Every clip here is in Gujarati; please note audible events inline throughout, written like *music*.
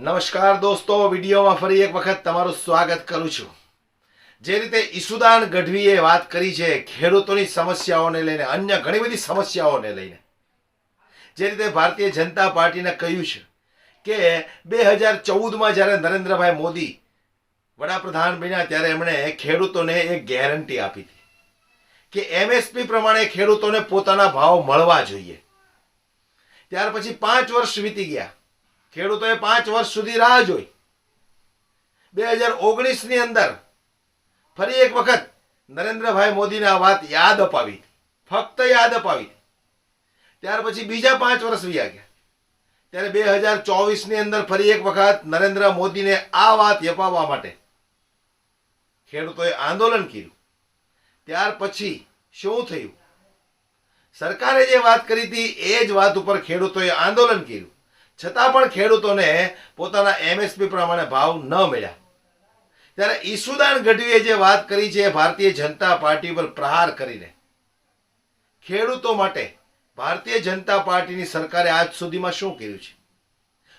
નમસ્કાર દોસ્તો, વિડીયોમાં ફરી એક વખત તમારું સ્વાગત કરું છું. જે રીતે ઈસુદાન ગઢવીએ વાત કરી છે, ખેડૂતોની સમસ્યાઓને લઈને, અન્ય ઘણી બધી સમસ્યાઓને લઈને. જે રીતે ભારતીય જનતા પાર્ટીને કહ્યું છે કે બે હજાર ચૌદમાં જ્યારે નરેન્દ્રભાઈ મોદી વડાપ્રધાન બન્યા, ત્યારે એમણે ખેડૂતોને એક ગેરંટી આપી હતી કે એમએસપી પ્રમાણે ખેડૂતોને પોતાના ભાવ મળવા જોઈએ. ત્યાર પછી પાંચ વર્ષ વીતી ગયા. ખેડૂતોએ પાંચ વર્ષ સુધી રાહ જોઈ. બે હજાર ઓગણીસની અંદર ફરી એક વખત નરેન્દ્રભાઈ મોદીને આ વાત યાદ અપાવી. ફક્ત યાદ અપાવી. ત્યાર પછી બીજા પાંચ વર્ષ વ્યા ગયા. ત્યારે બે હજાર ચોવીસની અંદર ફરી એક વખત નરેન્દ્ર મોદીને આ વાત અપાવવા માટે ખેડૂતોએ આંદોલન કર્યું. ત્યાર પછી શું થયું? સરકારે જે વાત કરી હતી એ જ વાત ઉપર ખેડૂતોએ આંદોલન કર્યું. છતાં પણ ખેડૂતોને પોતાના એમએસપી પ્રમાણે ભાવ ન મળ્યા. ત્યારે ઈસુદાન ગઢવીએ જે વાત કરી છે ભારતીય જનતા પાર્ટી પર પ્રહાર કરીને. ખેડૂતો માટે ભારતીય જનતા પાર્ટીની સરકારે આજ સુધીમાં શું કર્યું છે?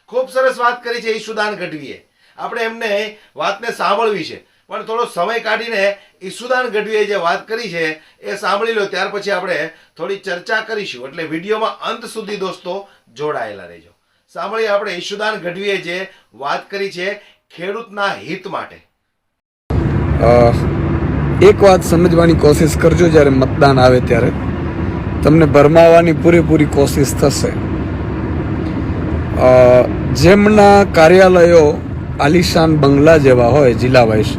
ખૂબ સરસ વાત કરી છે ઈસુદાન ગઢવીએ. આપણે એમને વાતને સાંભળવી છે. પણ થોડો સમય કાઢીને ઈસુદાન ગઢવીએ જે વાત કરી છે, એ સાંભળી લો. ત્યાર પછી આપણે થોડી ચર્ચા કરીશું. એટલે વિડીયોમાં અંત સુધી દોસ્તો જોડાયેલા રહેજો. સાંભળીએ આપણે ઈશુદાન ગઢવીએ જે વાત કરી છે ખેડૂતના હિત માટે. એક વાત સમજવાની કોશિશ કરજો જ્યારે મતદાન આવે ત્યારે. તમને ભરમાવાની પૂરેપૂરી કોશિશ થશે. જેમના કાર્યાલયો આલિશાન બંગલા જેવા હોય જિલ્લા વાઇઝ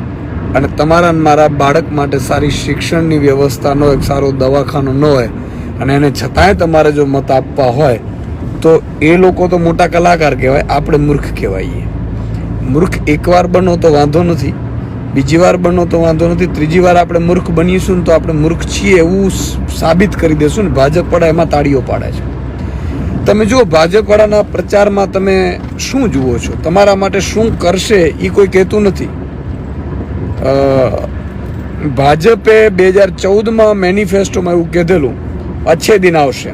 અને તમારા મારા બાળક માટે સારી શિક્ષણની વ્યવસ્થા ન હોય, સારો દવાખાનો ન હોય અને એને છતાંય તમારે જો મત આપવા હોય તો એ લોકો તો મોટા કલાકાર કહેવાય, આપણે મૂર્ખ કહેવાઈએ. મૂર્ખ એકવાર બનો તો વાંધો નથી, બીજી વાર બનો તો વાંધો નથી, ત્રીજી વાર આપણે મૂર્ખ બનીશું ને તો આપણે મૂર્ખ છીએ એવું સાબિત કરી દેશું ને ભાજપવાળા એમાં તાળીઓ પાડે છે. તમે જુઓ, ભાજપવાળાના પ્રચારમાં તમે શું જુઓ છો? તમારા માટે શું કરશે એ કોઈ કહેતું નથી. ભાજપે બે હજાર ચૌદમાં મેનિફેસ્ટોમાં એવું કહેલું અચ્છે દિન આવશે.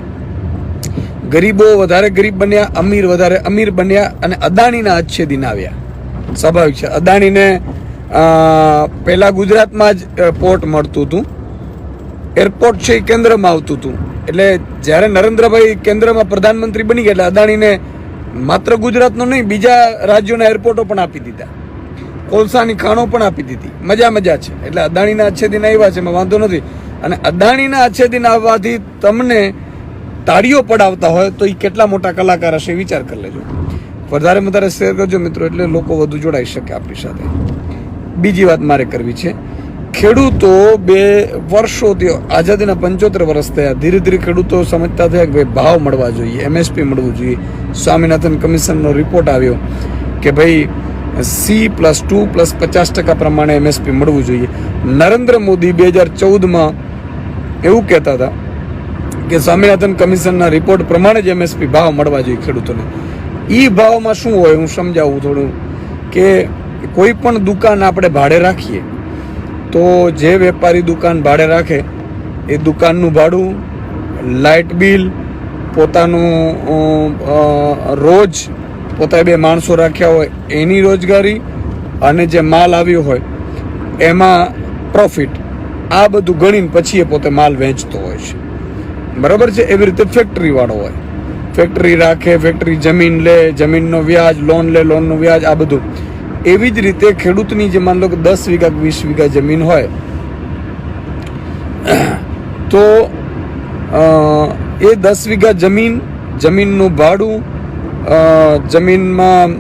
ગરીબો વધારે ગરીબ બન્યા, અમીર વધારે અમીર બન્યા અને અદાણીના અચ્છે દિન આવ્યા. સ્વાભાવિક છે. અદાણીને પહેલાં ગુજરાતમાં જ પોર્ટ મળતું હતું. એરપોર્ટ છે એ કેન્દ્રમાં આવતું હતું. એટલે જ્યારે નરેન્દ્રભાઈ કેન્દ્રમાં પ્રધાનમંત્રી બની ગયા, એટલે અદાણીને માત્ર ગુજરાતનો નહીં, બીજા રાજ્યોના એરપોર્ટો પણ આપી દીધા. કોલસાની ખાણો પણ આપી દીધી. મજા મજા છે. એટલે અદાણીના અચ્છે દિન આવ્યા છે, એમાં વાંધો નથી. અને અદાણીના અચ્છે દિન આવવાથી તમને તાળીઓ પડાવતા હોય તો એ કેટલા મોટા કલાકાર હશે વિચાર કરી લેજો. વધારે વધારે શેર કરજો મિત્રો, એટલે લોકો વધુ જોડાઈ શકે આપણી સાથે. બીજી વાત મારે કરવી છે. ખેડૂતો બે વર્ષોથી આઝાદીના પંચોતેર વર્ષ થયા. ધીરે ધીરે ખેડૂતો સમજતા થયા કે ભાઈ ભાવ મળવા જોઈએ એમએસપી મળવું જોઈએ. સ્વામિનાથન કમિશનનો રિપોર્ટ આવ્યો કે ભાઈ સી પ્લસ ટુ પ્લસ પચાસ ટકા પ્રમાણે એમએસપી મળવું જોઈએ. નરેન્દ્ર મોદી બે હજાર ચૌદમાં એવું કહેતા હતા કે સ્વામિનાથન કમિશનના રિપોર્ટ પ્રમાણે જ એમએસપી ભાવ મળવા જોઈએ ખેડૂતોને. એ ભાવમાં શું હોય, હું સમજાવું થોડું કે કોઈ પણ દુકાન આપણે ભાડે રાખીએ, તો જે વેપારી દુકાન ભાડે રાખે, એ દુકાનનું ભાડું, લાઇટ બિલ, પોતાનું રોજ પોતાએ બે માણસો રાખ્યા હોય, એની રોજગારી અને જે માલ આવ્યો હોય, એમાં પ્રોફિટ આ બધું ગણીને પછી એ પોતે માલ વેચતો હોય છે. બરાબર છે? એવી રીતે ફેક્ટરીવાળો હોય. ફેક્ટરી રાખે ફેક્ટરી જમીન લે, જમીનનો વ્યાજ લોન લે લોનનું વ્યાજ, આ બધું. એવી જ રીતે ખેડૂતની જે માન લો કે દસ વીઘા વીસ વીઘા જમીન હોય, *clears throat* તો એ દસ વીઘા જમીન, જમીનનું ભાડું જમીનમાં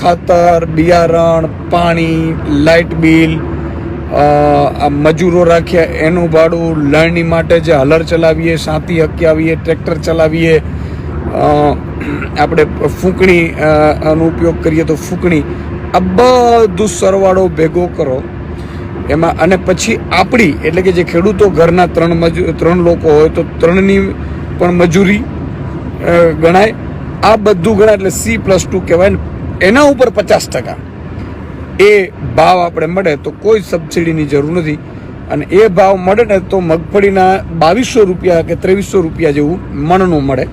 ખાતર, બિયારણ, પાણી, લાઇટ બિલ મજૂરો રાખ્યા, એનું ભાડું લણણી માટે જે હલર ચલાવીએ, સાંતી હક્યાવીએ ટ્રેક્ટર ચલાવીએ આપણે ફૂંકણી નો ઉપયોગ કરીએ તો ફૂંકણી, આ બધું સરવાળો ભેગો કરો. એમાં, અને પછી આપણી, એટલે કે જે ખેડૂતો ઘરના ત્રણ મજૂર ત્રણ લોકો હોય, તો ત્રણની પણ મજૂરી ગણાય. આ બધું ગણાય, એટલે સી પ્લસ ટુ કહેવાય એના ઉપર પચાસ ટકા. એ ભાવ આપણે મળે તો કોઈ સબસિડીની જરૂર નથી. અને એ ભાવ મળે ને તો મગફળીના બાવીસો રૂપિયા કે ત્રેવીસો રૂપિયા જેવું મણનું મળે.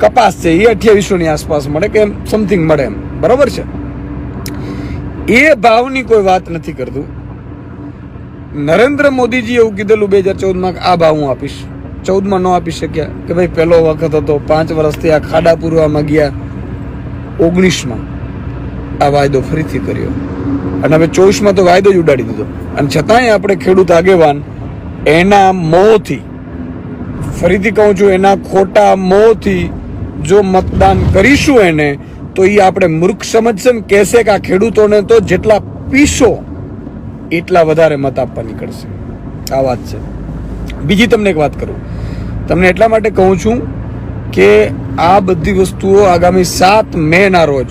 કપાસ છે એ અઠ્યાવીસોની આસપાસ મળે કે સમથિંગ મળે એમ. બરાબર છે? એ ભાવની કોઈ વાત નથી કરતું. નરેન્દ્ર મોદીજી એવું કીધેલું બે હજાર ચૌદમાં આ ભાવ હું આપીશ. ચૌદમાં ન આપી શક્યા કે ભાઈ પહેલો વખત હતો, પાંચ વર્ષથી આ ખાડા પૂરવામાં ગયા. ઓગણીસમાં આ વાયદો ફરીથી કર્યો. અને હવે ચોવીસમાં તો વાયદો જ ઉડાડી દીધો. અને છતાંય આપણે ખેડૂત આગેવાન એના મોંથી, ફરીથી કહું છું, એના ખોટા મોંથી જો મતદાન કરીશું એને, તો એ આપણે મૂર્ખ સમજશે ને કહેશે કે આ ખેડૂતોને તો જેટલા પીશો, એટલા વધારે મત આપવા નીકળશે. આ વાત છે. બીજી તમને એક વાત કરું. તમને એટલા માટે કહું છું કે આ બધી વસ્તુઓ આગામી સાત મેના રોજ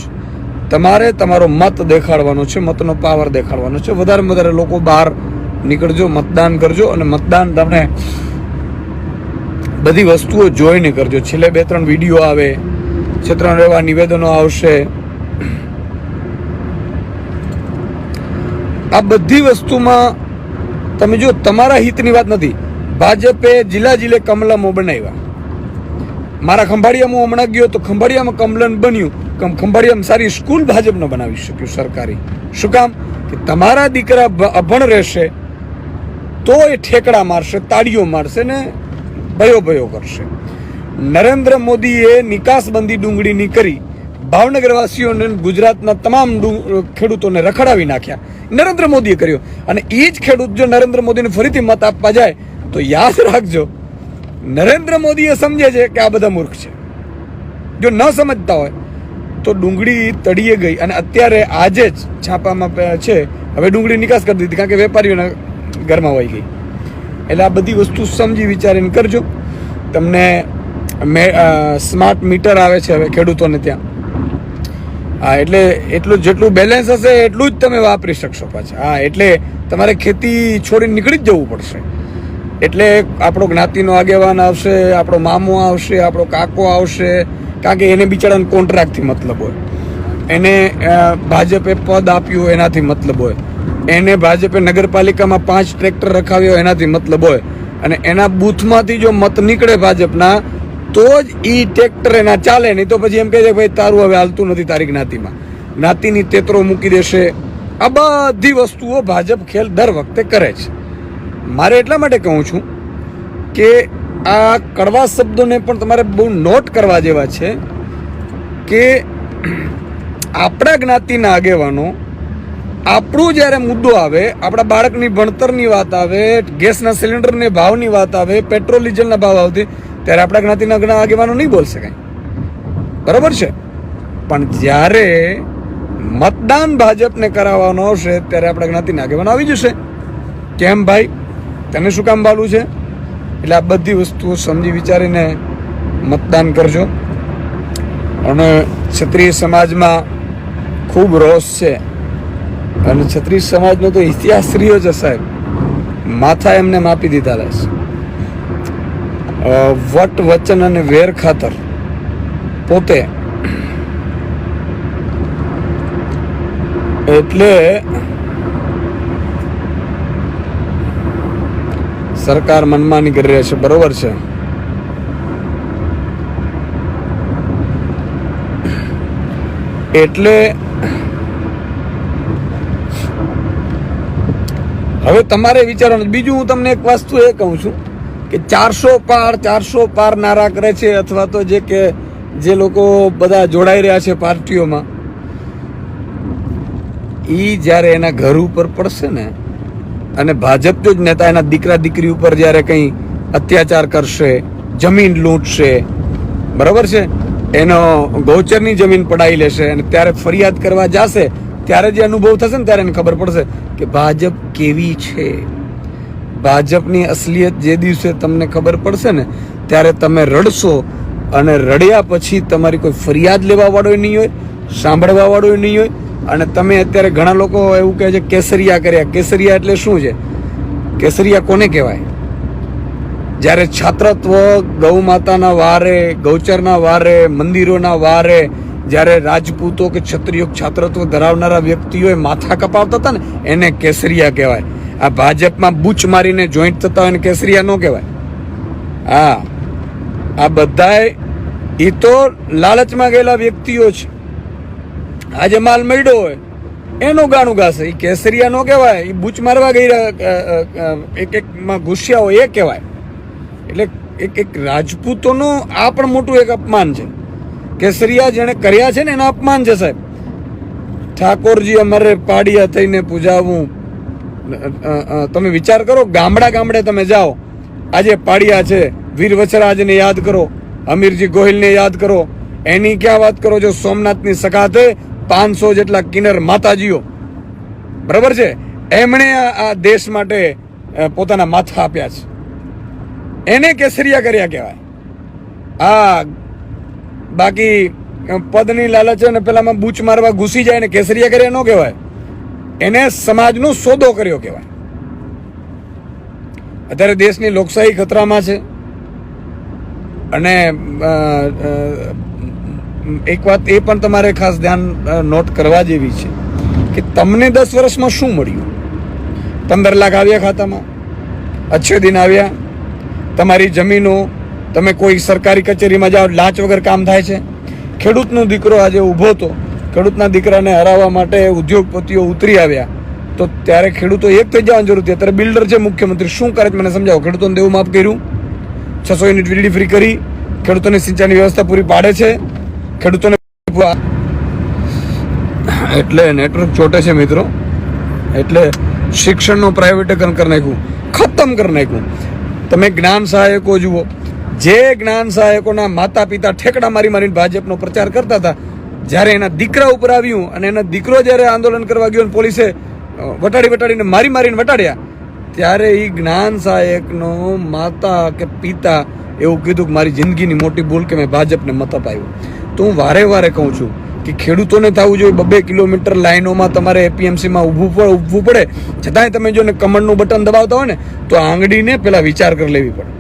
તમારે તમારો મત દેખાડવાનો છે, મતનો પાવર દેખાડવાનો છે. વધારે વધારે લોકો બહાર નીકળજો, મતદાન કરજો અને મતદાન તમને બધી વસ્તુઓ જોઈને કરજો. છેલ્લે બે ત્રણ વીડિયો આવે, છે ત્રણ એવા નિવેદનો આવશે. આ બધી વસ્તુમાં તમે જો, તમારા હિતની વાત નથી. ભાજપે જિલ્લા જિલ્લે કમલમો બનાવ્યા. મારા ખંભાળિયામાં હમણાં ગયો તો ખંભાળિયામાં કમલન બન્યું. ખંભાળિયામાં સારી સ્કૂલ ભાજપનો બનાવી શક્યું સરકારી. શું કામ? કે તમારા દીકરા અભણ રહેશે તો એ ઠેકડા મારશે, તાળીઓ મારશે ને ભયો ભયો કરશે. નરેન્દ્ર મોદીએ નિકાસબંધી ડુંગળીની કરી ભાવનગરવાસીઓને ગુજરાતના તમામ ખેડૂતોને રખડાવી નાખ્યા. નરેન્દ્ર મોદીએ કર્યો. અને એ જ ખેડૂત જો નરેન્દ્ર મોદીને ફરીથી મત આપવા જાય, તો યાદ રાખજો, નરેન્દ્ર મોદીએ સમજે છે કે આ બધા મૂર્ખ છે. જો ન સમજતા હોય તો ડુંગળી તળીએ ગઈ અને અત્યારે આજે જ છાપામાં છે. હવે ડુંગળી નિકાસ કરી દીધી, કારણ કે વેપારીઓના ઘરમાં વહી ગઈ. એટલે આ બધી વસ્તુ સમજી વિચારીને કરજો. તમને મે સ્માર્ટ મીટર આવે છે હવે ખેડૂતોને ત્યાં. હા, એટલે એટલું જેટલું બેલેન્સ હશે, એટલું જ તમે વાપરી શકશો પાછા. હા, એટલે તમારે ખેતી છોડીને નીકળી જ જવું પડશે. એટલે આપણો જ્ઞાતિનો આગેવાન આવશે, આપણો મામો આવશે, આપણો કાકો આવશે કારણ કે એને બિચારાને કોન્ટ્રાક્ટથી મતલબ હોય. એને ભાજપે પદ આપ્યું એનાથી મતલબ હોય. એને ભાજપે નગરપાલિકામાં પાંચ ટ્રેક્ટર રખાવ્યો એનાથી મતલબ હોય. અને એના બૂથમાંથી જો મત નીકળે ભાજપના, તો જ એ ટ્રેક્ટર એના ચાલે. નહીં તો પછી એમ કહે છે ભાઈ તારું હવે હાલતું નથી તારી જ્ઞાતિમાં જ્ઞાતિની તેતરો મૂકી દેશે. આ બધી વસ્તુઓ ભાજપ ખેલ દર વખતે કરે છે. મારે એટલા માટે કહું છું કે આ કડવા શબ્દોને પણ તમારે બહુ નોટ કરવા જેવા છે કે આપણા જ્ઞાતિના આગેવાનો આપણું જ્યારે મુદ્દો આવે, આપણા બાળકની ભણતરની વાત આવે, ગેસના સિલિન્ડરની ભાવની વાત આવે, પેટ્રોલ, ડીઝલના ભાવ આવતી, ત્યારે આપણા જ્ઞાતિના ઘણા આગેવાનો નહીં બોલ શકાય. બરાબર છે? પણ જ્યારે મતદાન ભાજપને કરાવવાનો આવશે, ત્યારે આપણા જ્ઞાતિના આગેવાનો આવી જશે. કેમ ભાઈ? તને શું કામ બાલું છે? એટલે આ બધી વસ્તુઓ સમજી વિચારીને મતદાન કરજો. અને ક્ષત્રિય સમાજમાં ખૂબ રોષ છે. અને ક્ષત્રિય સમાજનો તો ઇતિહાસ રહ્યો છે સાહેબ માથા એમને માપી દીધા છે. વટ, વચન અને વેર ખાતર પોતે. એટલે સરકાર મનમાની કરી રહી છે, બરોબર છે? એટલે હવે તમારે વિચારવાનું, બીજું હું તમને એક વસ્તુ એ કહું છું કે ચારસો પાર ચારસો પાર નારા કરે છે, અથવા તો જે કે જે લોકો બધા જોડાઈ રહ્યા છે પાર્ટીઓમાં એ જ્યારે એના ઘર ઉપર પડશે ને અને ભાજપ જો નેતા, એના દીકરા, દીકરી ઉપર જ્યારે કંઈ અત્યાચાર કરશે, જમીન લૂંટશે, બરાબર છે? એનો ગૌચરની જમીન પડાવી લેશે અને ત્યારે ફરિયાદ કરવા જશે, ત્યારે જે અનુભવ થશે ને ત્યારે એને ખબર પડશે કે ભાજપ કેવી છે. ભાજપની અસલિયત જે દિવસે તમને ખબર પડશે ને, ત્યારે તમે રડશો અને રડ્યા પછી તમારી કોઈ ફરિયાદ લેવા વાળો નહીં હોય સાંભળવા વાળો નહીં હોય અને તમે અત્યારે ઘણા લોકો એવું કહે છે, કેસરિયા કર્યા કેસરિયા એટલે શું છે? કેસરિયા કોને કહેવાય? જ્યારે છાત્રત્વ ગૌ માતાના વારે, ગૌચરના વારે, મંદિરોના વારે, જ્યારે રાજપૂતો કે ક્ષત્રિયો છાત્રત્વ ધરાવનારા વ્યક્તિઓએ માથા કપાવતા હતા ને, એને કેસરિયા કહેવાય. આ ભાજપમાં બૂચ મારીને જોઈન્ટ થતા હોય કેસરિયા ન કહેવાય. હા. આ બધાય એ તો લાલચમાં ગયેલા વ્યક્તિઓ છે. આજે માલ મળ્યો હોય, એનું ગાણું ગાશે. એ કેસરિયા નો કહેવાય એ બૂચ મારવા ગઈ એક એક માં ઘૂસ્યા હોય એ કહેવાય. એટલે એક એક રાજપૂતોનો આ પણ મોટું એક અપમાન છે. કેસરિયા જેણે કર્યા છે ને, એના અપમાન છે સાહેબ. ઠાકોરજી અમારે પાડિયા થઈને પૂજાવું. તમે વિચાર કરો, ગામડા ગામડે તમે જાઓ. આજે પાડિયા છે, વીર વચરાજને યાદ કરો, અમીરજી ગોહિલને યાદ કરો. એની ક્યાં વાત કરો, જો સોમનાથની સખાતે પાંચસો જેટલા કિન્નર માતાજીઓ. બરાબર છે? એમણે આ દેશ માટે પોતાના માથા આપ્યા છે. એને કેસરિયા કર્યા કહેવાય. આ બાકી પદની લાલચ અને પેલામાં બૂચ મારવા ઘૂસી જાય ને કેસરિયા કર્યા ન કહેવાય. એને સમાજનો સોદો કર્યો કહેવાય. અત્યારે દેશની લોકશાહી ખતરામાં છે. અને એક વાત એ પણ તમારે ખાસ ધ્યાન નોટ કરવા જેવી છે કે તમને દસ વર્ષમાં શું મળ્યું? પંદર લાખ આવ્યા ખાતામાં અચ્છે દિન આવ્યા, તમારી જમીનો, તમે કોઈ સરકારી કચેરીમાં જાઓ, લાંચ વગર કામ થાય છે. ખેડૂતનો દીકરો આજે ઊભો હતો, ખેડૂતના દીકરાને હરાવવા માટે ઉદ્યોગપતિઓ ઉતરી આવ્યા, તો ત્યારે ખેડૂતો એક થઈ જવાની જરૂર હતી. અત્યારે બિલ્ડર છે મુખ્યમંત્રી, શું કરે મને સમજાવો? ખેડૂતોને દેવું માફ કર્યું. છસો યુનિટ વીજળી ફ્રી કરી, ખેડૂતોને સિંચાઈની વ્યવસ્થા પૂરી પાડે છે. ખેડૂતોને એટલે નેટવર્ક ચોટે છે મિત્રો. એટલે શિક્ષણનું પ્રાઇવેટીકરણ કરી નાખ્યું. ખતમ કરી નાખ્યું. તમે જ્ઞાન સહાયકો જુઓ. જે જ્ઞાન સહાયકોના માતા પિતા ઠેકડા મારી મારીને ભાજપનો પ્રચાર કરતા હતા, જ્યારે એના દીકરા ઉપર આવ્યું અને એના દીકરો જ્યારે આંદોલન કરવા ગયો અને પોલીસે વટાડી વટાડીને મારી મારીને વટાડ્યા, ત્યારે એ જ્ઞાન સહાયકનો માતા કે પિતા એવું કીધું કે મારી જિંદગીની મોટી ભૂલ કે મેં ભાજપને મત અપાયું. તો હું વારે વારે કહું છું કે ખેડૂતોને થવું જોઈએ. બબે કિલોમીટર લાઈનોમાં તમારે એપીએમસીમાં ઊભું પડે ઊભવું પડે. છતાંય તમે જો ને કમળનું બટન દબાવતા હોય ને, તો આંગળીને પેલા વિચાર કરી લેવી પડે.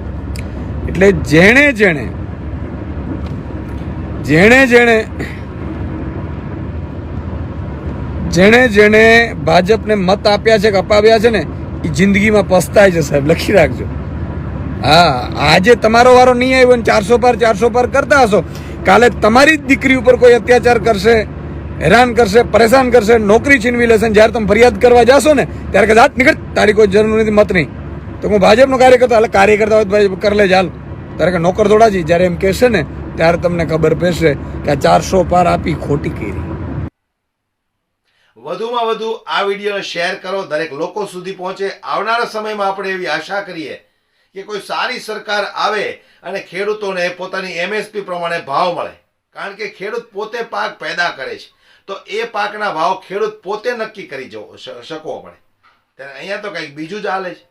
એટલે જેણે જેણે જેણે જેણે જેણે જેણે ભાજપને મત આપ્યા છે કે અપાવ્યા છે ને એ જિંદગીમાં પસ્તાય છે સાહેબ, લખી રાખજો. હા, આજે તમારો વારો નહીં આવ્યો ને ચારસો પાર ચારસો પાર કરતા હશો. કાલે તમારી જ દીકરી ઉપર કોઈ અત્યાચાર કરશે, હેરાન કરશે, પરેશાન કરશે, નોકરી છીનવી લેશે જ્યારે તમે ફરિયાદ કરવા જશો ને, ત્યારે કદાચ નીકળ, તારી કોઈ જરૂર નથી, મત નહીં. તો હું ભાજપનો કાર્યકર્તા એટલે કાર્યકર્તા હોય ભાઈ કર લે, ચાલ. ત્યારે કે નોકર દોડાજી, જ્યારે એમ કહેશે ને, ત્યારે તમને ખબર પડશે કે આ ચારસો પાર આપી ખોટી કરી. વધુમાં વધુ આ વિડીયોને શેર કરો, દરેક લોકો સુધી પહોંચે. આવનારા સમયમાં આપણે એવી આશા કરીએ કે કોઈ સારી સરકાર આવે અને ખેડૂતોને પોતાની એમએસપી પ્રમાણે ભાવ મળે. કારણ કે ખેડૂત પોતે પાક પેદા કરે છે. તો એ પાકના ભાવ ખેડૂત પોતે નક્કી કરી જવો શકવો પડે. ત્યારે અહીંયા તો કંઈક બીજું જ ચાલે છે.